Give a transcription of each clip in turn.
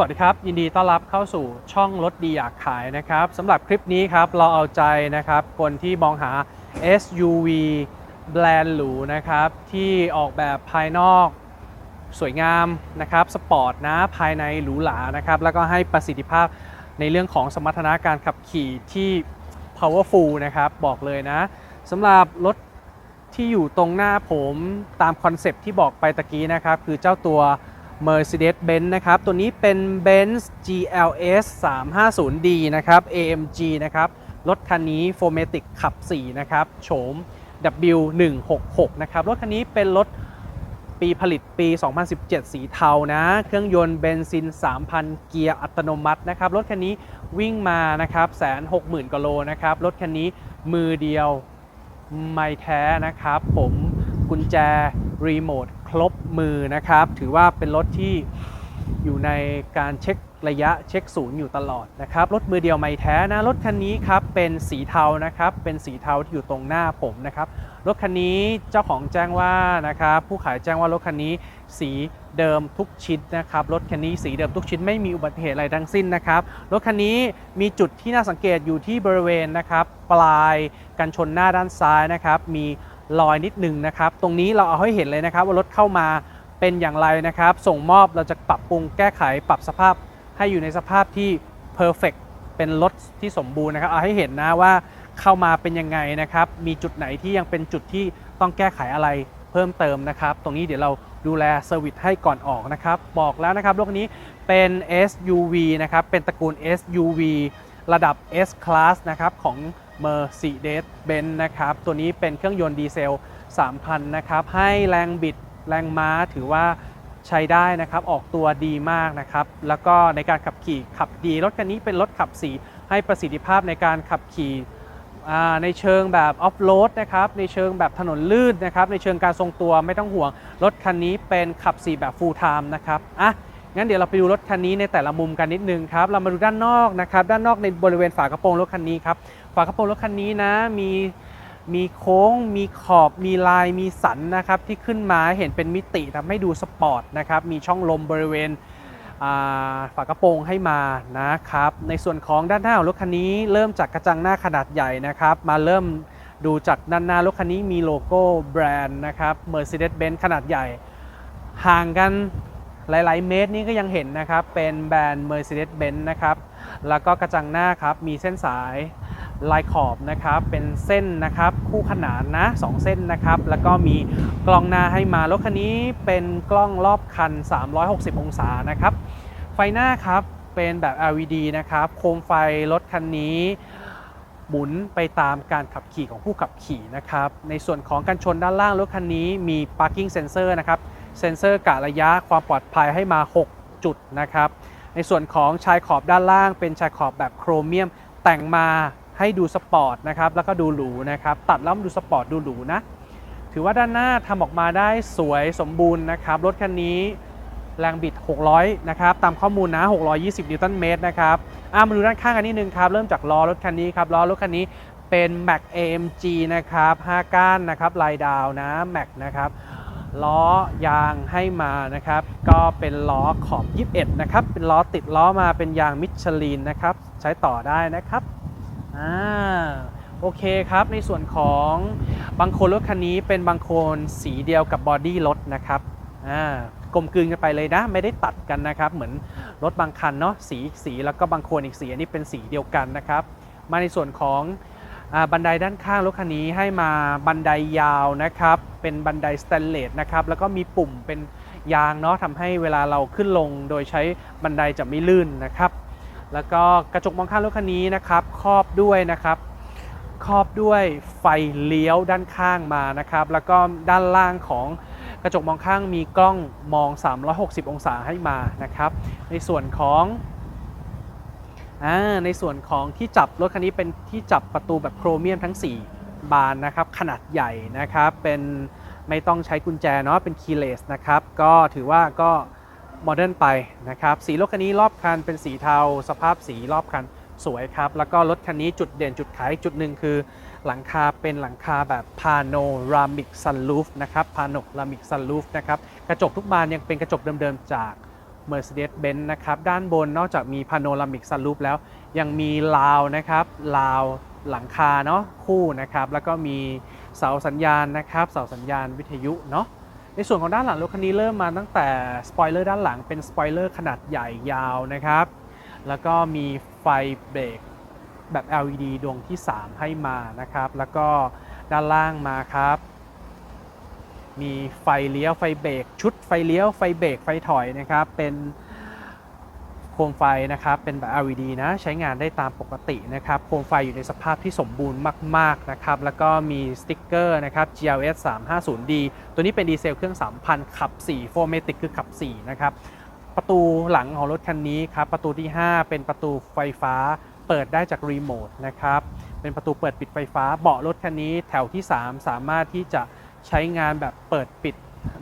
วัสดีครับ ยินดีต้อนรับเข้าสู่ช่องรถดีอยากขายนะครับสำหรับคลิปนี้ครับเราเอาใจนะครับคนที่มองหา SUV แบรนด์หรูนะครับที่ออกแบบภายนอกสวยงามนะครับสปอร์ตนะภายในหรูหรานะครับแล้วก็ให้ประสิทธิภาพในเรื่องของสมรรถนะการขับขี่ที่ powerful นะครับบอกเลยนะสำหรับรถที่อยู่ตรงหน้าผมตามคอนเซปที่บอกไปตะกี้นะครับคือเจ้าตัว Mercedes-Benz นะครับ ตัวนี้เป็น Benz GLS 350D นะครับ AMG นะครับ รถคันนี้ f o r m a t i c ขับ 4 นะครับ โฉม W166 นะครับ รถคันนี้เป็นรถปีผลิตปี 2017 สีเทานะ เครื่องยนต์เบนซิน 3,000 เกียร์อัตโนมัตินะครับ รถคันนี้วิ่งมานะครับแสนหกหมื่นกิโลนะครับ รถคันนี้มือเดียวไม่แท้นะครับ ผมกุญแจรีโมท ครบมือนะครับ ถือว่าเป็นรถที่อยู่ในการเช็คระยะเช็คศูนย์อยู่ตลอดนะครับ รถมือเดียวไม่แท้นะ รถคันนี้ครับเป็นสีเทานะครับ เป็นสีเทาที่อยู่ตรงหน้าผมนะครับ รถคันนี้เจ้าของแจ้งว่านะครับ ผู้ขายแจ้งว่ารถคันนี้สีเดิมทุกชิ้นนะครับ รถคันนี้สีเดิมทุกชิ้นไม่มีอุบัติเหตุอะไรทั้งสิ้นนะครับ รถคันนี้มีจุดที่น่าสังเกตอยู่ที่บริเวณนะครับ ปลายกันชนหน้าด้านซ้ายนะครับ มี รอยนิดหนึงนะครับ ตรงนี้เราเอาให้เห็นเลยนะครับ ว่ารถเข้ามาเป็นอย่างไรนะครับ ส่งมอบเราจะปรับปรุงแก้ไขปรับสภาพให้อยู่ในสภาพที่ perfect เป็นรถที่สมบูรณ์นะครับ เอาให้เห็นนะว่าเข้ามาเป็นยังไงนะครับ มีจุดไหนที่ยังเป็นจุดที่ต้องแก้ไขอะไรเพิ่มเติมนะครับ ตรงนี้เดี๋ยวเราดูแลเซอร์วิสให้ก่อนออกนะครับ บอกแล้วนะครับรถคันนี้เป็น SUV นะครับ เป็นตระกูล SUV ระดับ S Class นะครับของ Mercedes-Benz นะครับ ตัวนี้เป็นเครื่องยนต์ดีเซล 3,000 นะครับ ให้แรงบิดแรงม้าถือว่าใช้ได้นะครับ ออกตัวดีมากนะครับ แล้วก็ในการขับขี่ขับดี รถคันนี้เป็นรถขับสีให้ประสิทธิภาพในการขับขี่ในเชิงแบบออฟโรดนะครับ ในเชิงแบบถนนลื่นนะครับ ในเชิงการทรงตัวไม่ต้องห่วง รถคันนี้เป็นขับ 4 แบบ full time นะครับ อะ งั้นเดี๋ยวเราไปดูรถคันนี้ในแต่ละมุมกันนิดนึงครับ เรามาดูด้านนอกนะครับ ด้านนอกในบริเวณฝากระโปรงรถคันนี้ครับ ฝากระโปรงรถคันนี้นะ มีมีโค้ง มีขอบ มีลาย มีสันนะครับที่ขึ้นมาเห็นเป็นมิติทำให้ดูสปอร์ตนะครับ มีช่องลมบริเวณฝากระโปรงให้มานะครับ ในส่วนของด้านหน้าของรถคันนี้เริ่มจากกระจังหน้าขนาดใหญ่นะครับ มาเริ่มดูจากด้านหน้ารถคันนี้มีโลโก้แบรนด์นะครับ Mercedes-Benz ขนาดใหญ่ ห่างกัน หลาย ๆ เมตรนี่ก็ยังเห็นนะครับ เป็นแบรนด์ Mercedes-Benz นะครับ แล้วก็กระจังหน้าครับ มีเส้นสายลายขอบนะครับ เป็นเส้นนะครับคู่ขนานนะสองเส้นนะครับ แล้วก็มีกล้องหน้าให้มา รถคันนี้เป็นกล้องรอบคัน 360 องศานะครับ ไฟหน้าครับเป็นแบบ LED นะครับ โคมไฟรถคันนี้หมุนไปตามการขับขี่ของผู้ขับขี่นะครับ ในส่วนของการชนด้านล่างรถคันนี้มี parking sensor นะครับ เซ็นเซอร์กะระยะความปลอดภัยให้มา 6 จุดนะครับ ในส่วนของชายขอบด้านล่างเป็นชายขอบแบบโครเมียม แต่งมาให้ดูสปอร์ตนะครับแล้วก็ดูหรูนะครับตัดแล้วดูสปอร์ตดูหรูนะถือว่าด้านหน้าทำออกมาได้สวยสมบูรณ์นะครับ รถคันนี้แรงบิด 600 นะครับ ตามข้อมูลนะ 620 นิวตันเมตรนะครับอะมาดูด้านข้างกันนิดนึงครับ เริ่มจากล้อรถคันนี้ครับ ล้อรถคันนี้เป็น Mac AMG นะครับ 5 ก้านนะครับ ลายดาวนะ Mac นะครับ ล้อยางให้มานะครับ ก็เป็นล้อขอบ 21 นะครับ เป็นล้อติดล้อมาเป็นยางมิชลินนะครับ ใช้ต่อได้นะครับอ่าโอเคครับ ในส่วนของบางโคนรถคันนี้เป็นบางโคนสีเดียวกับบอดี้รถนะครับอ่ากลมกลืนกันไปเลยนะ ไม่ได้ตัดกันนะครับ เหมือนรถบางคันเนาะสีสีแล้วก็บางโคนอีกสีอันนี้เป็นสีเดียวกันนะครับ มาในส่วนของ บันไดด้านข้างรถคันนี้ให้มาบันไดยาวนะครับ เป็นบันไดสแตนเลสนะครับ แล้วก็มีปุ่มเป็นยางเนาะทำให้เวลาเราขึ้นลงโดยใช้บันไดจะไม่ลื่นนะครับ แล้วก็กระจกมองข้างรถคันนี้นะครับครอบด้วยนะครับครอบด้วยไฟเลี้ยวด้านข้างมานะครับ แล้วก็ด้านล่างของกระจกมองข้างมีกล้องมอง 360 องศาให้มานะครับ ในส่วนของ ในส่วนของที่จับรถคันนี้เป็นที่จับประตูแบบโครเมียมทั้ง 4 บานนะครับ ขนาดใหญ่นะครับเป็นไม่ต้องใช้กุญแจเนาะเป็นคีย์เลสนะครับก็ถือว่าก็โมเดิร์นไปนะครับสีรถคันนี้รอบคันเป็นสีเทา สภาพสีรอบคันสวยครับแล้วก็รถคันนี้จุดเด่นจุดขายจุดหนึ่งคือ หลังคาเป็นหลังคาแบบพาโนรามิกซันลูฟนะครับพาโนรามิกซันลูฟนะครับกระจกทุกบานยังเป็นกระจกเดิมๆจาก Mercedes-Benz นะครับ ด้านบนนอกจากมีพาโนรามิกซันรูปแล้ว ยังมีราวนะครับราวหลังคาเนาะคู่นะครับ แล้วก็มีเสาสัญญาณนะครับ เสาสัญญาณวิทยุเนาะในส่วนของด้านหลังรถคันนี้เริ่มมาตั้งแต่สปอยเลอร์ด้านหลังเป็นสปอยเลอร์ขนาดใหญ่ยาวนะครับ แล้วก็มีไฟเบรกแบบ LED ดวงที่ 3 ให้มานะครับ แล้วก็ด้านล่างมาครับ มีไฟเลี้ยวไฟเบรกชุดไฟเลี้ยวไฟเบรกไฟถอยนะครับ เป็นโคมไฟนะครับ เป็นแบบ LED นะใช้งานได้ตามปกตินะครับ โคมไฟอยู่ในสภาพที่สมบูรณ์มาก ๆ นะครับ แล้วก็มีสติ๊กเกอร์นะครับ GLS 350D ตัวนี้เป็นดีเซลเครื่อง 3,000 ขับ4 4 m a t i c คือขับ 4 นะครับ ประตูหลังของรถคันนี้ครับ ประตูที่ 5 เป็นประตูไฟฟ้าเปิดได้จากรีโมทนะครับ เป็นประตูเปิดปิดไฟฟ้า เบาะรถคันนี้แถวที่ 3 สามารถที่จะ ใช้งานแบบเปิดปิด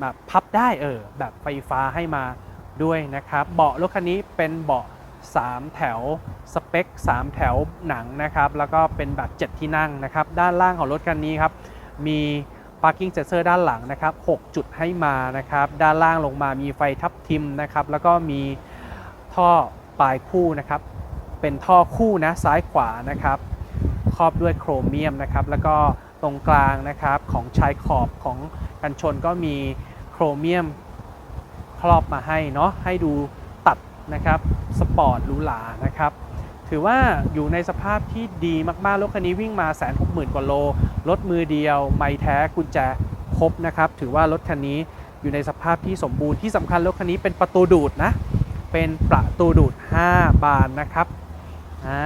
แบบพับได้เออแบบไฟฟ้าให้มาด้วยนะครับ เบาะรถคันนี้เป็นเบาะ 3 แถวสเปค 3 แถวหนังนะครับ แล้วก็เป็นแบบ 7 ที่นั่งนะครับ ด้านล่างของรถคันนี้ครับ มี parking sensor ด้านหลังนะครับ 6 จุดให้มานะครับ ด้านล่างลงมามีไฟทับทิมนะครับ แล้วก็มีท่อปลายคู่นะครับ เป็นท่อคู่นะซ้ายขวานะครับ ครอบด้วยโครเมียมนะครับ แล้วก็ ตรงกลางนะครับของชายขอบของกันชนก็มีโครเมียมครอบมาให้เนาะให้ดูตัดนะครับสปอร์ตหรูหรานะครับถือว่าอยู่ในสภาพที่ดีมากๆ รถคันนี้วิ่งมาแสนหกหมื่นกว่าโล รถมือเดียว ไม่แท้กุญแจครบนะครับ ถือว่ารถคันนี้อยู่ในสภาพที่สมบูรณ์ที่สำคัญรถคันนี้เป็นประตูดูดนะ เป็นประตูดูด 5 บานนะครับ อ่า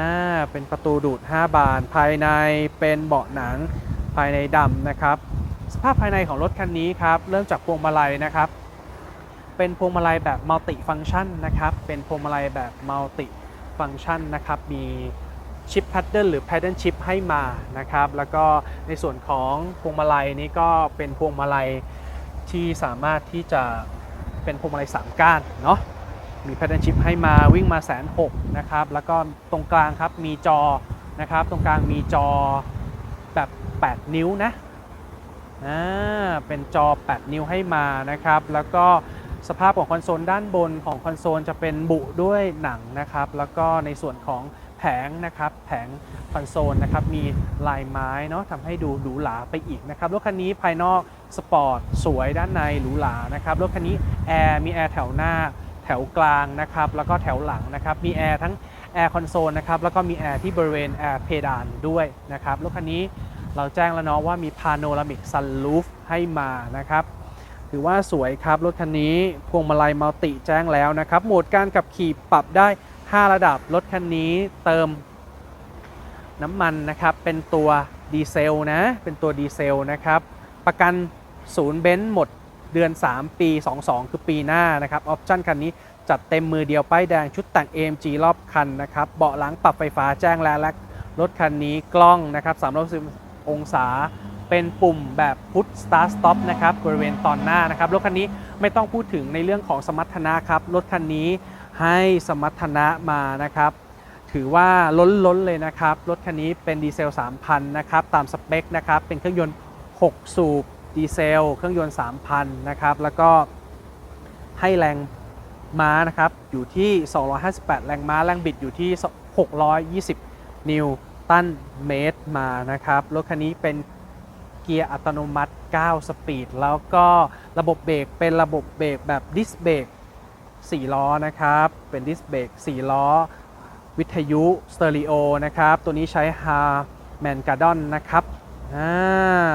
เป็นประตูดูด 5 บาน ภายในเป็นเบาะหนัง ภายในดำนะครับ สภาพภายในของรถคันนี้ครับ เริ่มจากพวงมาลัยนะครับ เป็นพวงมาลัยแบบมัลติฟัง c t ชันนะครับ เป็นพวงมาลัยแบบมัลติฟัง c t ชันนะครับ มีชิปแพดเดิลหรือแพดเดิลชิปให้มานะครับ แล้วก็ในส่วนของพวงมาลัยนี้ก็เป็นพวงมาลัยที่สามารถที่จะเป็นพวงมาลัย3ก้านเนาะ มีแพทเทิร์นชิปให้มาวิ่งมาแสนหกนะครับ แล้วก็ตรงกลางครับมีจอนะครับ ตรงกลางมีจอ แบบ 8 นิ้วนะอ่าเป็นจอ 8 นิ้วให้มานะครับ แล้วก็สภาพของคอนโซลด้านบนของคอนโซลจะเป็นบุด้วยหนังนะครับ แล้วก็ในส่วนของแผงนะครับแผงคอนโซลนะครับมีลายไม้เนาะทำให้ดูหรูหราไปอีกนะครับรถคันนี้ภายนอกสปอร์ตสวยด้านในหรูหรานะครับรถคันนี้แอร์มีแอร์แถวหน้าแถวกลางนะครับแล้วก็แถวหลังนะครับมีแอร์ทั้ง แอร์คอนโซลนะครับแล้วก็มีแอร์ที่บริเวณแอร์เพดานด้วยนะครับรถคันนี้เราแจ้งแล้วเนาะว่ามีพาโนรามิกซันลูฟให้มานะครับถือว่าสวยครับ รถคันนี้พวงมาลัยมัลติแจ้งแล้วนะครับ โหมดการขับขี่ปรับได้ 5 ระดับ รถคันนี้เติมน้ำมันนะครับ เป็นตัวดีเซลนะ เป็นตัวดีเซลนะครับ ประกันศูนย์เบนซ์หมดเดือน 3 ปี 22 คือปีหน้านะครับ ออปชั่นคันนี้ จัดเต็มมือเดียวป้ายแดงชุดแต่ง AMG รอบคันนะครับ เบาะหลังปรับไฟฟ้าแจ้งแล้วและรถคันนี้กล้องนะครับ360องศา เป็นปุ่มแบบ Put Start Stop นะครับบริเวณตอนหน้านะครับ รถคันนี้ไม่ต้องพูดถึงในเรื่องของสมรรถนะครับ รถคันนี้ให้สมรรถนะมานะครับ ถือว่าล้นล้นๆเลยนะครับ รถคันนี้เป็นดีเซล 3,000 นะครับ ตามสเปคนะครับ เป็นเครื่องยนต์ 6 สูบดีเซล เครื่องยนต์ 3,000 นะครับ แล้วก็ให้แรง ม้านะครับอยู่ที่ 258 แรงม้า แรงบิดอยู่ที่ 620 นิวตันเมตรมานะครับรถคันนี้เป็นเกียร์อัตโนมัติ 9 สปีด แล้วก็ระบบเบรกเป็นระบบเบรกแบบดิสเบรก4 ล้อนะครับ เป็นดิสเบรก4 ล้อ วิทยุสเตอริโอนะครับ ตัวนี้ใช้ฮาร์แมนการ์ดอนนะครับอ่า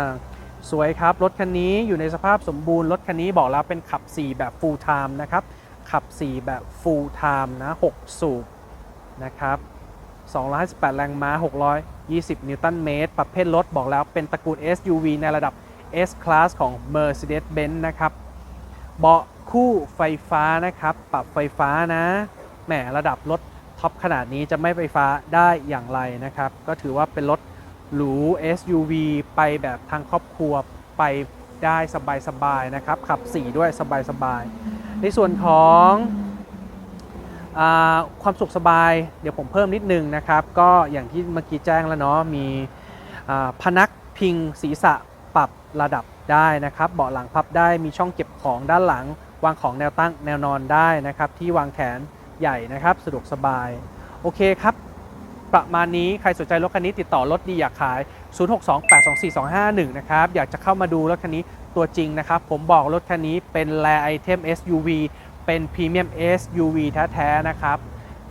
สวยครับ รถคันนี้อยู่ในสภาพสมบูรณ์ รถคันนี้บอกแล้วเป็นขับ 4 แบบ full time นะครับ ขับ 4 แบบ full time นะ 6 สูบนะครับ258 แรงม้า 620 นิวตันเมตร ประเภทรถบอกแล้วเป็นตระกูล SUV ในระดับ S Class ของ Mercedes-Benz นะครับ เบาะคู่ไฟฟ้านะครับ ปรับไฟฟ้านะ แหมระดับรถท็อปขนาดนี้จะไม่ไฟฟ้าได้อย่างไรนะครับ ก็ถือว่าเป็นรถหรู SUV ไปแบบทางครอบครัวไปได้สบายๆนะครับ ขับ 4 ด้วยสบายๆ ในส่วนของอความสุขสบายเดี๋ยวผมเพิ่มนิดนึงนะครับ ก็อย่างที่เมื่อกี้แจ้งแล้วเนาะมีพนักพิงศีรษะปรับระดับได้นะครับ เบาะหลังพับได้มีช่องเก็บของด้านหลัง วางของแนวตั้งแนวนอนได้นะครับ ที่วางแขนใหญ่นะครับ สะดวกสบาย โอเคครับ ประมาณนี้ใครสนใจรถคันนี้ติดต่อรถดีอยากขาย 0628242551 นะครับ อยากจะเข้ามาดูรถคันนี้ตัวจริงนะครับ ผมบอกรถคันนี้เป็นแรไอเทม SUV เป็นพรีเมียม SUV แท้ๆนะครับ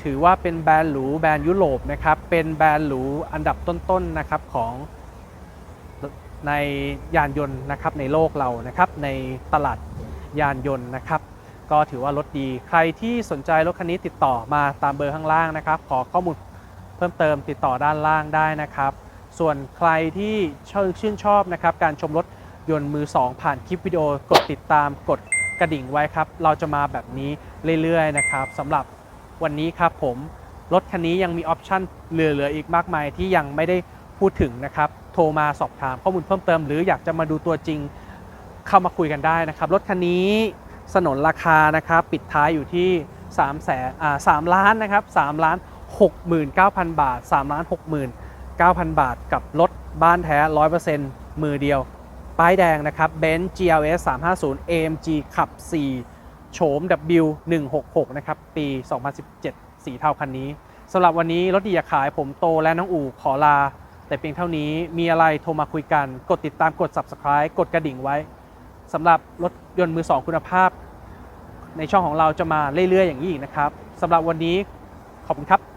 ถือว่าเป็นแบรนด์หรูแบรนด์ยุโรปนะครับ เป็นแบรนด์หรูอันดับต้นๆนะครับของในยานยนต์นะครับในโลกเรานะครับในตลาดยานยนต์นะครับ ก็ถือว่ารถดี ใครที่สนใจรถคันนี้ติดต่อมาตามเบอร์ข้างล่างนะครับ ขอข้อมูล เพิ่มเติมติดต่อด้านล่างได้นะครับ ส่วนใครที่ชื่นชอบนะครับ การชมรถยนต์มือ 2 ผ่านคลิปวิดีโอกดติดตามกดกระดิ่งไว้ครับ เราจะมาแบบนี้เรื่อยๆนะครับสำหรับวันนี้ครับผม รถคันนี้ยังมีออปชั่นเหลือๆอีกมากมายที่ยังไม่ได้พูดถึงนะครับ โทรมาสอบถามข้อมูลเพิ่มเติม หรืออยากจะมาดูตัวจริงเข้ามาคุยกันได้นะครับ รถคันนี้สนนราคานะครับ ปิดท้ายอยู่ที่3แสนอ่า3ล้านนะครับ3ล้าน 69,000 บาท3ล้าน69,000 บาทกับรถบ้านแท้ 100%มือเดียว ป้ายแดงนะครับ Benz GLS 350 AMG ขับ 4 โฉม W166 นะครับ ปี 2017 สีเทาคันนี้สำหรับวันนี้รถดีอยากขายผมโตและน้องอู่ขอลา แต่เพียงเท่านี้มีอะไรโทรมาคุยกัน กดติดตามกด Subscribe กดกระดิ่งไว้สำหรับรถยนต์มือ2คุณภาพ ในช่องของเราจะมาเรื่อยๆอย่างนี้อีกนะครับสำหรับวันนี้ขอบคุณครับ